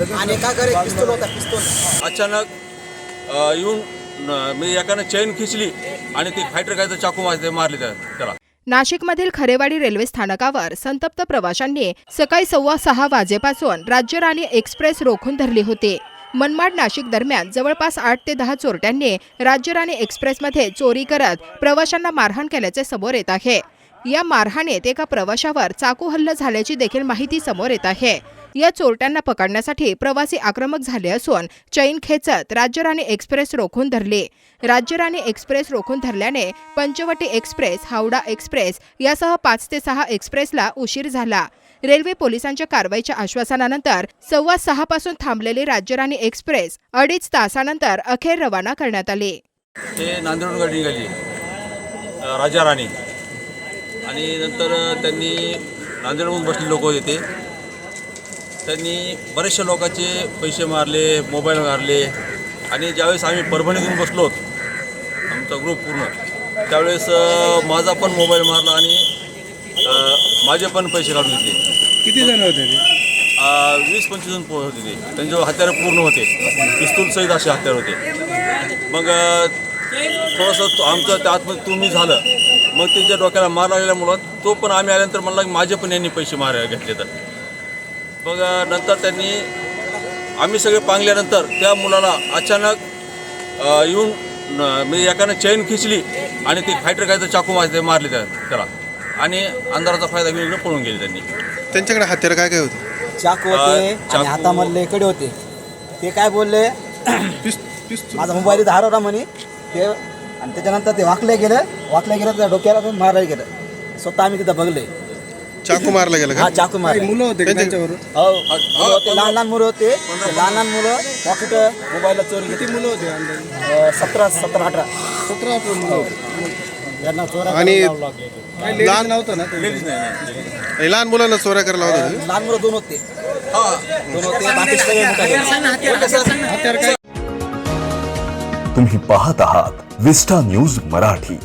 आणि एका घरी पिस्तूल होता पिस्तूल. अचानक येऊन मी एकानं चैन खिचली आणि ती फायटर काय चाकू मारते मारली त्या- त्याला. नाशिकमधील खरेवाडी रेल्वे स्थानकावर संतप्त प्रवाशांनी सकाळी सव्वा सहा वाजेपासून राज्य राणी एक्सप्रेस रोखून धरली होती. मनमाड नाशिक दरम्यान जवळपास आठ ते दहा चोरट्यांनी राज्य राणी एक्सप्रेसमध्ये चोरी करत प्रवाशांना मारहाण केल्याचे समोर येत आहे. या मारहाणीत एका प्रवाशावर चाकू हल्ला झाल्याची देखील माहिती समोर येत आहे. या चोरट्यांना पकडण्यासाठी प्रवासी आक्रमक झाले असून चैन खेचत राज्यराणी एक्सप्रेस रोखून धरली. राज्यराणी एक्सप्रेस रोखून धरल्याने पंचवटी एक्सप्रेस हावडा एक्सप्रेस यासह पाच ते सहा एक्सप्रेसला उशीर झाला. रेल्वे पोलिसांच्या कारवाईच्या आश्वासनानंतर सव्वा सहा पासून थांबलेली राज्यराणी एक्सप्रेस अडीच तासानंतर अखेर रवाना करण्यात आली. ते नांदेडून निघाली. राजाराणी. आणि नंतर त्यांनी नांदेडहून बसले लोक होते त्यांनी बरेचशा लोकांचे पैसे मारले मोबाईल मारले. आणि ज्यावेळेस आम्ही परभणीतून बसलो आमचा ग्रुप पूर्ण त्यावेळेस माझा पण मोबाईल मारला आणि माझे पण पैसे काढून घेतले. किती जण होते ते? वीस पंचवीस जण पो- होते ते. त्यांच्यावर हत्यारं पूर्ण होते. पिस्तूल सहित असे हत्यार होते. मग अ, थोडंसं तो- आमचं त्या आतमध्ये तुम्ही झालं. मग त्याच्या डोक्याला मार लागल्यामुळं तो पण आम्ही आल्यानंतर म्हणला की माझे पण यांनी पैसे मार घेतले तर. मग नंतर त्यांनी आम्ही सगळे पांगल्यानंतर त्या मुलाला अचानक येऊन मी एकानं चैन खिचली आणि ती फायटर काय चाकू मारते मारली त्या त्याला. आणि अंधाराचा फायदा घेऊन इकडे पळून गेले त्यांनी. त्यांच्याकडे हत्यार काय काय होते? चाकू होते आणि चाकू- हातामधले कडे होते. ते काय बोलले? माझा मोबाईल इथं हरवला म्हणे. ते आणि त्याच्यानंतर ते वाकले गेलं. वाकले गेलं त्या डोक्याला पण मारायला गेलं. स्वतः आम्ही तिथं बघले चाकू मारला गेला हा का चाकू मार मुलं होते त्यांच्यावर? हो मुलं होते लहान लहान मुलं होते. ते लहान लहान मुलं पॉकेट मोबाईलला चोरी किती मुलं होते अं, सतरा सतरा अठरा. सतरा मुलं यांना चोऱ्या आणि. लहान नव्हतं ना लहान मुलांना चोऱ्या करायला होतं? अं, लहान मुलं दोन होते. हा. दोन होते बाकी सगळे मोठे होते. तुम्ही पाहत आहात विस्टा न्यूज मराठी.